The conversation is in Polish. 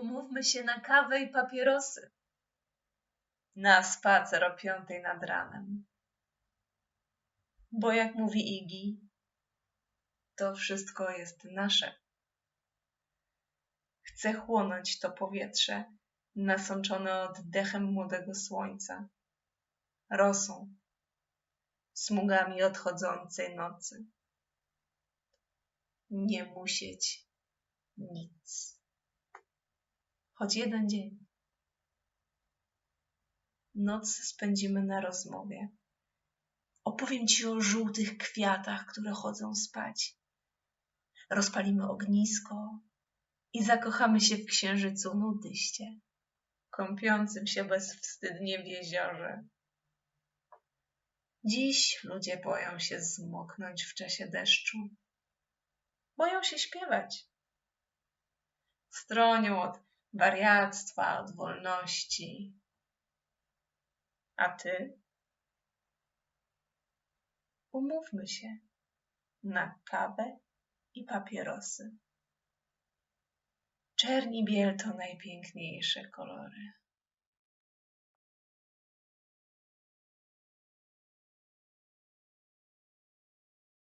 Umówmy się na kawę i papierosy. Na spacer o piątej nad ranem. Bo jak mówi Igi, to wszystko jest nasze. Chcę chłonąć to powietrze, nasączone oddechem młodego słońca, rosą, smugami odchodzącej nocy. Nie musieć nic. Choć jeden dzień. Noc spędzimy na rozmowie. Opowiem ci o żółtych kwiatach, które chodzą spać. Rozpalimy ognisko i zakochamy się w księżycu nudyście, kąpiącym się bezwstydnie w jeziorze. Dziś ludzie boją się zmoknąć w czasie deszczu. Boją się śpiewać. Stronią od wariactwa, od wolności. A ty? Umówmy się na kawę i papierosy. Czerni biel to najpiękniejsze kolory.